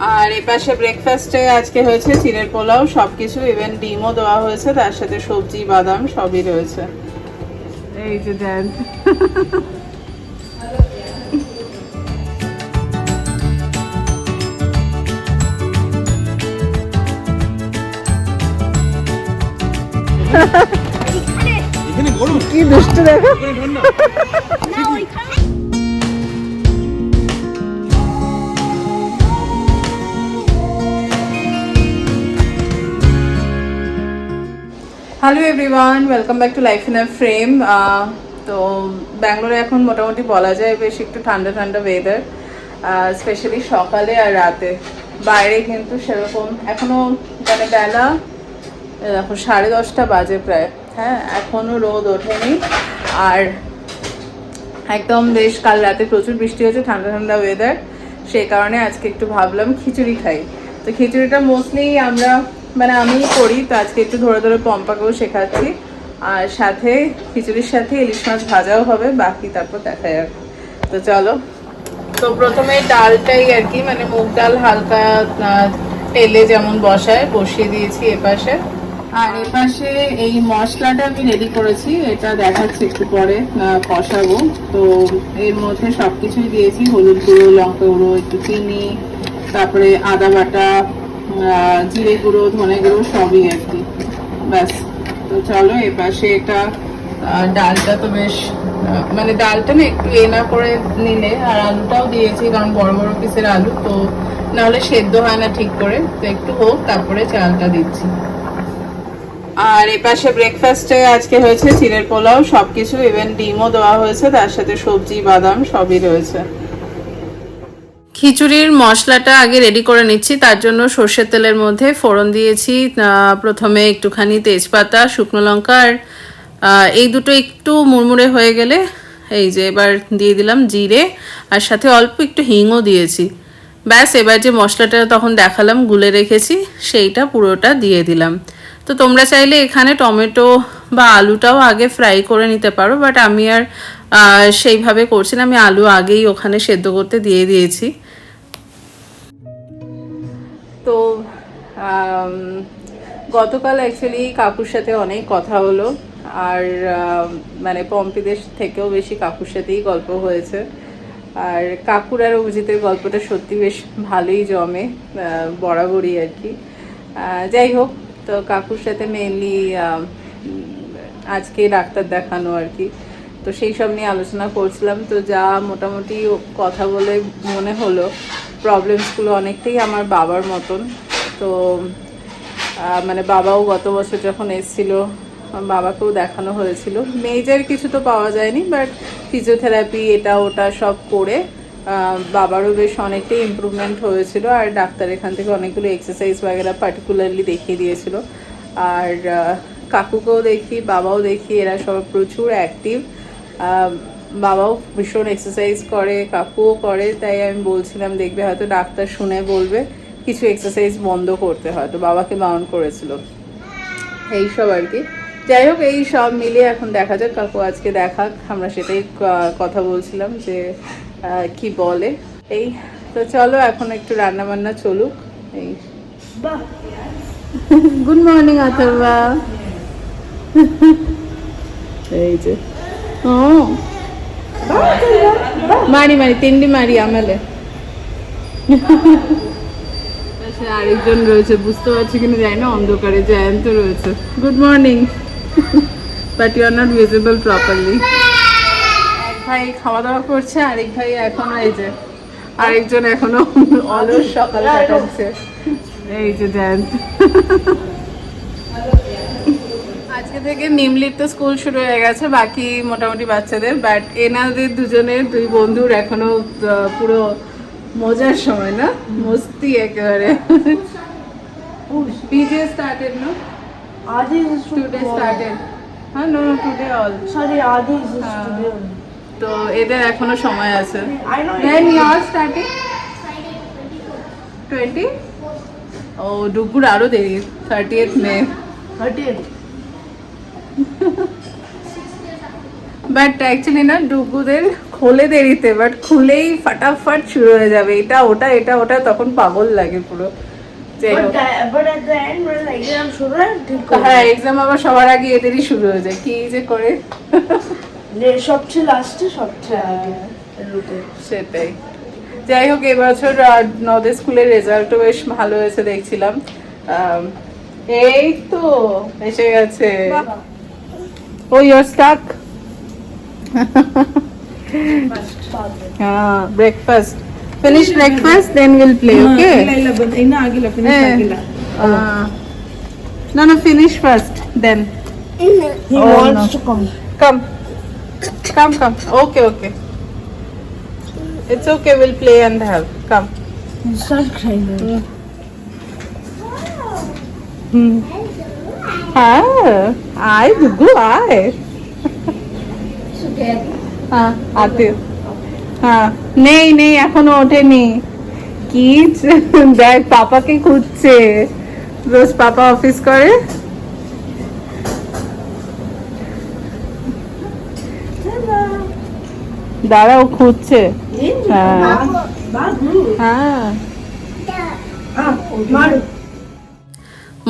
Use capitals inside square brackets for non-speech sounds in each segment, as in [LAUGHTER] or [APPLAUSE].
আর এ পাশে ব্রেকফাস্টে আজকে হয়েছে চিড়ের পোলাও সবকিছু ইভেন ডিমও দেওয়া হয়েছে তার সাথে সবজি বাদাম সবই রয়েছে। এই যে দেন। কি দুষ্টু দেখো। Hello everyone welcome back to life in a frame তো ব্যাঙ্গালোরে এখন মোটামুটি বলা যায় বেশ একটু ঠান্ডা ঠান্ডা ওয়েদার স্পেশালি সকালে আর রাতে। বাইরে কিন্তু সেরকম এখনও মানে বেলা দেখো, সাড়ে দশটা বাজে প্রায়। হ্যাঁ এখনও রোদ ওঠেনি। আর একদম বেশ কাল রাতে প্রচুর বৃষ্টি হয়েছে, ঠান্ডা ঠান্ডা ওয়েদার সেই কারণে আজকে একটু ভাবলাম খিচুড়ি খাই। তো খিচুড়িটা মোস্টলি আমরা মানে আমিই করি, তো আজকে একটু ধরে ধরে পম্পাকেও শেখাচ্ছি। আর সাথে খিচুড়ির সাথে ইলিশ মাছ ভাজাও হবে, বাকি তারপর দেখা যাবে তো চলো। তো প্রথমে ডালটাই আর কি মানে মুগ ডাল হালকা তেলে যেমন বসায়, বসিয়ে দিয়েছি এপাশে আর এপাশে এই মশলাটা আমি রেডি করেছি, এটা দেখাচ্ছি একটু পরে কষাবো। তো এর মধ্যে সব কিছুই দিয়েছি, হলুদ গুঁড়ো, লঙ্কা গুঁড়ো, একটু চিনি, তারপরে আদা বাটা জিরে গুঁড়ো, ধনে গুঁড়ো সবই আর কি। ব্যাস। তো চলো এপাশে এটা ডালটা তো বেশ মানে ডালটা না একটু এ না করে নিলে, আর আলুটাও দিয়েছি, কারণ বড় বড় পিসের আলু, তো নাহলে সেদ্ধ হয় না ঠিক করে। তো একটু হোক, তারপরে চালটা দিচ্ছি। আর এপাশে ব্রেকফাস্টে আজকে হয়েছে চিড়ের পোলাও, সবকিছু ইভেন ডিমও দেওয়া হয়েছে, তার সাথে সবজি, বাদাম সবই রয়েছে। খিচুড়ির মশলাটা আগে রেডি করে নিচ্ছি, তার জন্য সর্ষের তেলের মধ্যে ফোড়ন দিয়েছি প্রথমে একটুখানি তেজপাতা, শুকনো লঙ্কা, আর এই দুটো একটু মুড়মুড়ে হয়ে গেলে, এই যে এবার দিয়ে দিলাম জিরে, আর সাথে অল্প একটু হিংও দিয়েছি। ব্যাস, এবার যে মশলাটা তখন দেখালাম, গুলে রেখেছি, সেইটা পুরোটা দিয়ে দিলাম। তো তোমরা চাইলে এখানে টমেটো বা আলুটাও আগে ফ্রাই করে নিতে পারো বাট আমি আর সেইভাবে করছি না, আমি আলু আগেই ওখানে সেদ্ধ করতে দিয়ে দিয়েছি। গতকাল অ্যাকচুয়ালি কাকুর সাথে অনেক কথা হলো। আর মানে পম্পিদের থেকেও বেশি কাকুর সাথেই গল্প হয়েছে। আর কাকুর আর অভিজিতের গল্পটা সত্যি বেশ ভালোই জমে বরাবরই আর কি। যাই হোক, তো কাকুর সাথে মেনলি আজকে ডাক্তার দেখানো আর কি। তো সেই সব নিয়ে আলোচনা করছিলাম। তো যা মোটামুটি কথা বলে মনে হলো প্রবলেমসগুলো অনেকটাই আমার বাবার মতন। তো মানে বাবাও গত বছর যখন এসেছিল, বাবাকেও দেখানো হয়েছিল। মেজর কিছু তো পাওয়া যায়নি বাট ফিজিওথেরাপি এটা ওটা সব করে বাবারও বেশ অনেকটাই ইমপ্রুভমেন্ট হয়েছিল, আর ডাক্তার এখান থেকে অনেকগুলো এক্সারসাইজ বাগেরা পার্টিকুলারলি দেখিয়ে দিয়েছিল। আর কাকুকেও দেখি, বাবাও দেখি, এরা সব প্রচুর অ্যাক্টিভ বাবাও ভীষণ এক্সারসাইজ করে, কাকুও করে, তাই আমি বলছিলাম, দেখবে হয়তো ডাক্তার শুনে বলবে। কিছু এক্সারসাইজ বন্ধ করতে হয়। তো বাবাকে বারণ করেছিল। এইসব আর কি। যাই হোক এই সব মিলে এখন দেখা যাক কাকু আজকে দেখাক। আমরা সেটাই কথা বলছিলাম যে কি বলে। এই তো চলো এখন একটু রান্না বান্না চলুক। এই। গুড মর্নিং অথবা এই যে। ও। মারি মারি তিনটি মারি আমলে। পাশে আরেকজন রয়েছে বুঝতে পারছি কিনা জানি না অন্ধকারে জয়ন্ত রয়েছে। Good morning but you are not visible properly ভাই খাওয়া দাওয়া করছে আরেক ভাই এখনও এই যে আরেকজন এখনও [LAUGHS] অলস সকাল কাটাচ্ছে। এই যে জয়ন্ত। আজকে থেকে নিমলির তো স্কুল শুরু হয়ে গেছে বাকি মোটামুটি বাচ্চাদের বাট এনাদের দুজনের দুই বন্ধুর এখনও পুরো মজার সময় না? মস্তি একেবারে। PJ started no Adi is today started হ্যাঁ no today all Adi is Ah. today. তো এদের এখনও সময় আছে. দেন ইয়ার স্টার্টিং টোয়েন্টি ও ডুগুর আরও দেরি। Thirtieth May Thirtieth. [LAUGHS] But actually না ডুগুদের খোলে দেরিতে বাট খুলেই ফাটাফাট শুরু হয়ে যাবে। এটা ওটা এটা ওটা তখন পাগল লাগে পুরো। শুরু হয়, এক্সাম আবার সবার আগে এদেরই শুরু হয়ে যায়। কি যে করে? সবচেয়ে লাস্টে সবচেয়ে আগে সেটাই। যাই হোক এবছর নদের স্কুলের রেজাল্টও বেশ ভালো হয়েছে দেখছিলাম। এই তো এসে গেছে। ও your stuck breakfast finish breakfast then will play okay ಇಲ್ಲ ಇಲ್ಲ ಇನ್ನೂ ಆಗಿಲ್ಲ ಫಿನಿಶ್ ಆಗಿಲ್ಲ ನಾನು finish first then come come come okay okay it's okay will play and have come ಹಾ ಆಯ್ ಗುಗ್ಗು ಆಯ್ হ্যাঁ, আতিউ হ্যাঁ নেই নেই এখনও ওঠেনি। কি দেখ পাপাকে খুঁজছে। রোজ পাপা অফিস করে। দাদা ও খুঁজছে। হ্যাঁ। হ্যাঁ।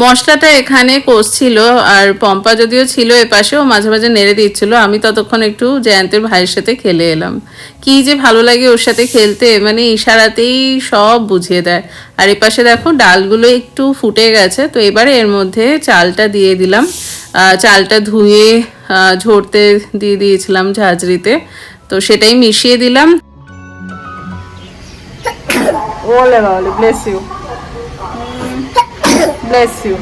মশলাটা এখানে কষছিল আর পম্পা যদিও ছিল এপাশেও মাঝে মাঝে নেড়ে দিচ্ছিল, আমি ততক্ষণ একটু জয়ন্তের ভাইয়ের সাথে খেলে এলাম। কি যে ভালো লাগে ওর সাথে খেলতে মানে ইশারাতেই সব বুঝিয়ে দেয়। আর এপাশে দেখো ডালগুলো একটু ফুটে গেছে, তো এবারে এর মধ্যে চালটা দিয়ে দিলাম। চালটা ধুয়ে ঝরতে দিয়ে দিয়েছিলাম ঝাঁঝরিতে, তো সেটাই মিশিয়ে দিলাম। ওলে bless you Bless you.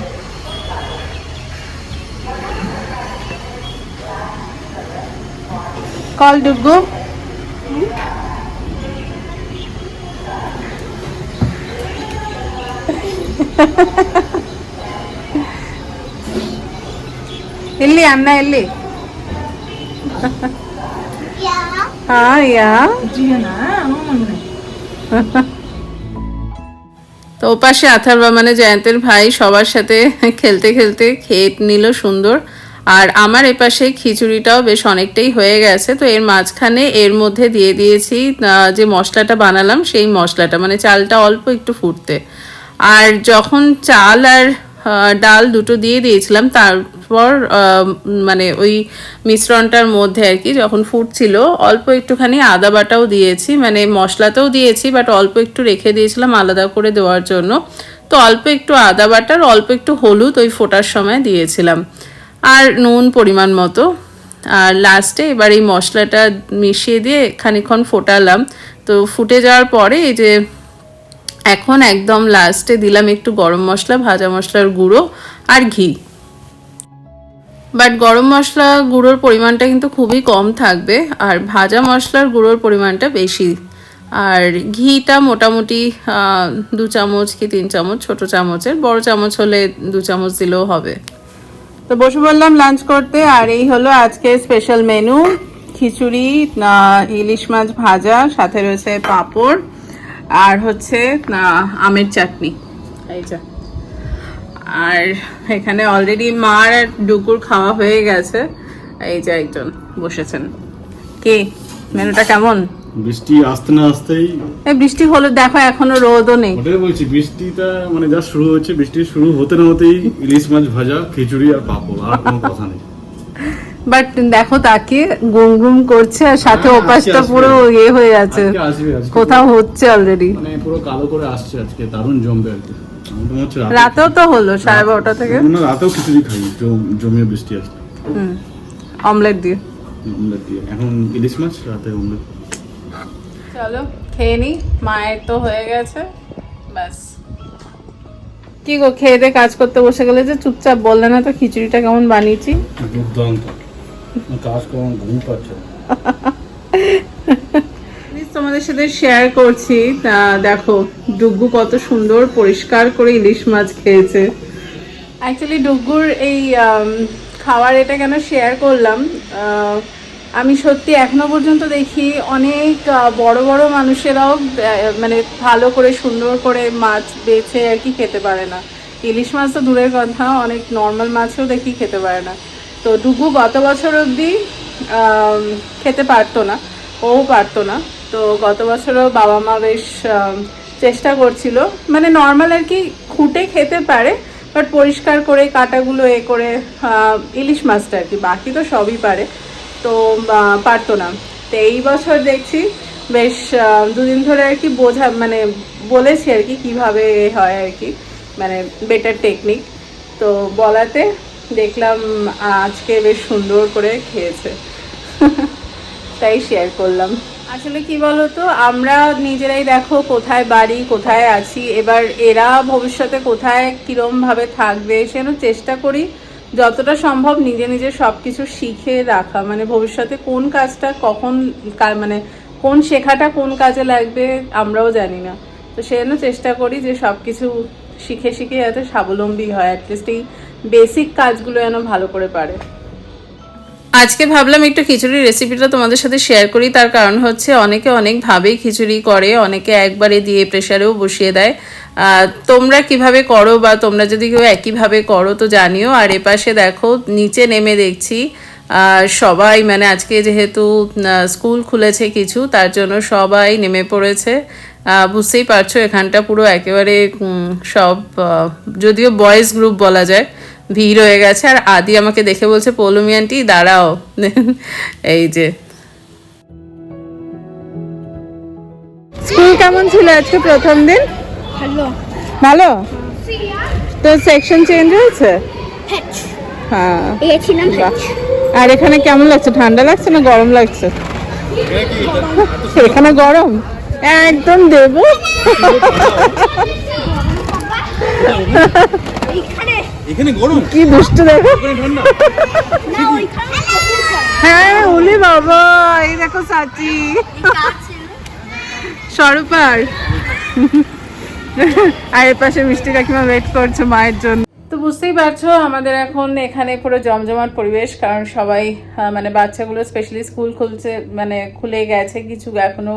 Call Dugu. ಇಲ್ಲಿ ಅನ್ನ ಇಲ್ಲಿ ಹಾ ಯಾ তো ওপাশে আথারবা মানে জয়ন্তের ভাই সবার সাথে খেলতে খেলতে খেয়ে নিল সুন্দর। আর আমার এপাশে খিচুড়িটাও বেশ অনেকটাই হয়ে গেছে। তো এর মাঝখানে এর মধ্যে দিয়ে দিয়েছি যে মশলাটা বানালাম সেই মশলাটা মানে চালটা অল্প একটু ফুটতে। আর যখন চাল আর ডাল দুটো দিয়ে দিয়েছিলাম। তারপর মানে ওই মিশ্রণটার মধ্যে আর কি যখন ফুটছিল, অল্প একটুখানি আদা বাটাও দিয়েছি। মানে মশলাতেও দিয়েছি বাট অল্প একটু রেখে দিয়েছিলাম আলাদা করে দেওয়ার জন্য। তো অল্প একটু আদা বাটার, অল্প একটু হলুদ ওই ফোটার সময় দিয়েছিলাম। আর নুন পরিমাণ মতো। আর লাস্টে এবার এই মশলাটা মিশিয়ে দিয়ে খানিক্ষণ ফোটালাম। তো ফুটে যাওয়ার পরে এই যে এখন একদম লাস্টে দিলাম একটু গরম মশলা, ভাজা মশলার গুঁড়ো আর ঘি। বাট গরম মশলা গুঁড়োর পরিমাণটা কিন্তু খুবই কম থাকবে, আর ভাজা মশলার গুঁড়োর পরিমাণটা বেশি। আর ঘিটা মোটামুটি দু চামচ কি তিন চামচ, ছোট চামচের, বড় চামচ হলে দু চামচ দিলেও হবে। তো বসে বললাম লাঞ্চ করতে, আর এই হলো আজকে স্পেশাল মেনু খিচুড়ি ইলিশ মাছ ভাজা, সাথে রয়েছে পাঁপড়। আর হচ্ছে আমের চাটনি। এই যা। আর এখানে অলরেডি মার আর ডুকুর খাওয়া হয়ে গেছে। এই যে একজন বসেছেন। কে? মেনুটা কেমন? বৃষ্টি আসতে না আসতেই এই বৃষ্টি হলো দেখো এখনও রোদও নেই। ওটাই বলছি বৃষ্টিটা মানে যা শুরু হচ্ছে বৃষ্টি শুরু হতে না হতেই ইলিশ মাছ ভাজা খিচুড়ি আর পাঁপড় আর কোনো কথা নেই। বাট দেখো তাকে গুম গুম করছে আর সাথে হ্যাঁ, ওপাশটা পুরো ইয়ে হয়ে আছে কোথাও হচ্ছে অলরেডি মানে পুরো কালো করে আসছে আজকে দারুণ জমবে আর কি। রাতেও তো হলো সাড়ে বারোটা থেকে? না, রাতেও খিচুড়ি খাই জমিয়ে বৃষ্টি আসছে। হুম অমলেট দিয়ে। অমলেট দিয়ে। এখন ইলিশ মাছ রাতে অমলেট চলো খেয়ে নি মায়ের তো হয়ে গেছে ব্যাস। কি গো খেয়ে দিয়ে কাজ করতে বসে গেলে যে চুপচাপ বললে না তো খিচুড়িটা কেমন বানিয়েছি? দুর্দান্ত তোমাদের সাথে শেয়ার করছি। দেখো, ডুগু কত সুন্দর পরিষ্কার করে ইলিশ মাছ খেয়েছে। অ্যাকচুয়ালি ডুগুর এই খাওয়ার এটা কেন শেয়ার করলাম? আমি সত্যি এখনও পর্যন্ত দেখি অনেক বড় বড় মানুষেরাও মানে ভালো করে সুন্দর করে মাছ বেছে আর কি খেতে পারে না। ইলিশ মাছ তো দূরের কথা, অনেক নর্মাল মাছও দেখি খেতে পারে না। তো ডুগু গত বছর অবধি খেতে পারতো না ও পারতো না। তো গত বছরও বাবা মা বেশ চেষ্টা করছিল। মানে নর্মাল আর কি খুঁটে খেতে পারে বাট পরিষ্কার করে, কাটাগুলো এ করে ইলিশ মাছটা আর কি, বাকি তো সবই পারে। তো পারতো না। তো এই বছর দেখছি বেশ দুদিন ধরে আর কি বোঝা মানে বলেছি আর কি কীভাবে হয় আর কি মানে বেটার টেকনিক তো বলাতে দেখলাম আজকে বেশ সুন্দর করে খেয়েছে। তাই শেয়ার করলাম। আসলে কি বলতো, আমরা নিজেরাই দেখো কোথায় বাড়ি, কোথায় আছি, এবার এরা ভবিষ্যতে কোথায় কিরম ভাবে থাকবে সেন চেষ্টা করি যতটা সম্ভব নিজে নিজে সবকিছু শিখে রাখা। মানে ভবিষ্যতে কোন কাজটা কখন মানে কোন শেখাটা কোন কাজে লাগবে আমরাও জানি না। তো সেজন্য চেষ্টা করি যে সবকিছু শিখে শিখে যাতে স্বাবলম্বী হয়। অ্যাটলিস্ট এই বেসিক কাজগুলো যেন ভালো করে পারে। আজকে ভাবলাম একটু খিচুড়ির রেসিপিটা তোমাদের সাথে শেয়ার করি। তার কারণ হচ্ছে অনেকে অনেকভাবেই খিচুড়ি করে, অনেকে একবারে দিয়ে প্রেশারেও বসিয়ে দেয়। তোমরা কীভাবে করো বা তোমরা যদি কেউ একইভাবে করো তো জানিও। আর এপাশে দেখো, নিচে নেমে দেখছি সবাই মানে আজকে যেহেতু স্কুল খুলেছে কিছু, তার জন্য সবাই নেমে পড়েছে। বুঝতেই পারছ, এখানটা পুরো একেবারে সব যদিও বয়েজ গ্রুপ বলা যায়। ভিড় হয়ে গেছে। আর আদি আমাকে দেখে বলছে পৌলমি আন্টি দাঁড়াও। [LAUGHS] এই যে। স্কুল কেমন ছিল আজকে প্রথম দিন? হ্যালো ভালো? তো সেকশন চেঞ্জ হয়েছে? হ্যাঁ। আর এখানে কেমন লাগছে? ঠান্ডা লাগছে না গরম লাগছে? এখানে গরম? একদম দেবো। [LAUGHS] এইখানে এখানে গরম। কি দুষ্ট দেখো? হ্যাঁ উলি বাবা এই দেখো সাচি। স্বরূপার। আর এর পাশে মিষ্টি কাকিমা ওয়েট করছে মায়ের জন্য। তো বুঝতেই পারছ আমাদের এখন এখানে পুরো জমজমাট পরিবেশ কারণ সবাই মানে বাচ্চাগুলো স্পেশালি স্কুল খুলছে মানে খুলে গেছে কিছু এখনও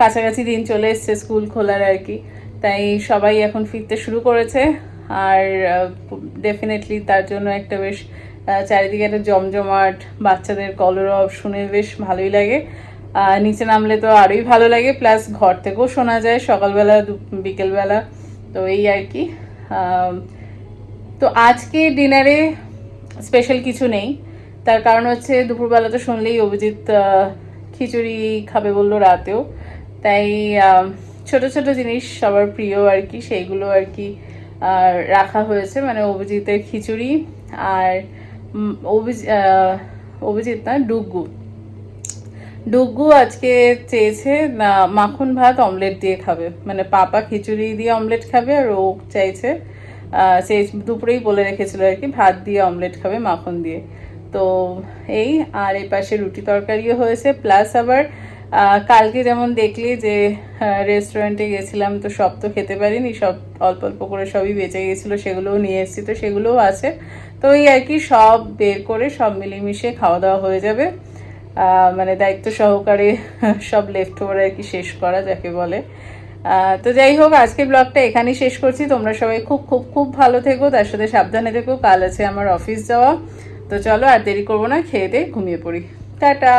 কাছাকাছি দিন চলে এসছে স্কুল খোলার আর কি। তাই সবাই এখন ফিরতে শুরু করেছে। আর ডেফিনেটলি তার জন্য একটা বেশ চারিদিকে একটা জমজমাট, বাচ্চাদের কলরব শুনে বেশ ভালোই লাগে। নিচে নামলে তো আরোই ভালো লাগে প্লাস ঘর থেকেও শোনা যায় সকালবেলা বিকেলবেলা, তো এই আর কি। তো আজকে ডিনারে স্পেশাল কিছু নেই। তার কারণ হচ্ছে দুপুরবেলা তো শুনলেই অভিজিৎ খিচুড়ি খাবে বলল রাতেও। তাই ছোট ছোট জিনিস সবার প্রিয় আর কি, সেইগুলো আর কি আহ, রাখা হয়েছে মানে অভিজিতের খিচুড়ি আর অভিজিৎ না ডুগু। ডুগু আজকে চেয়েছে মাখন ভাত অমলেট দিয়ে খাবে। মানে পাপা খিচুড়ি দিয়ে অমলেট খাবে আর ও চাইছে সে দুপুরেই বলে রেখেছিল আর কি ভাত দিয়ে অমলেট খাবে মাখন দিয়ে। তো এই আর এই পাশে রুটি তরকারিও হয়েছে প্লাস আবার কালকে যেমন দেখলি যে রেস্টুরেন্টে গেছিলাম, তো সব তো খেতে পারিনি, সব অল্প অল্প করে সবই বেঁচে গেছিল, সেগুলোও নিয়ে এসেছি, তো সেগুলোও আছে। তো এই আর কি, সব বের করে সব মিলেমিশে খাওয়া দাওয়া হয়ে যাবে। মানে দায়িত্ব সহকারে [LAUGHS] সব লেফট ওভার আর কি শেষ করা, যাকে বলে। তো যাই হোক, আজকে ব্লগটা এখানেই শেষ করছি। তোমরা সবাই খুব খুব খুব ভালো থেকো, তার সাথে সাবধানে থেকো। কাল আছে আমার অফিস যাওয়া। তো চলো, আর দেরি করব না, খেয়ে দিয়ে ঘুমিয়ে পড়ি। টাটা!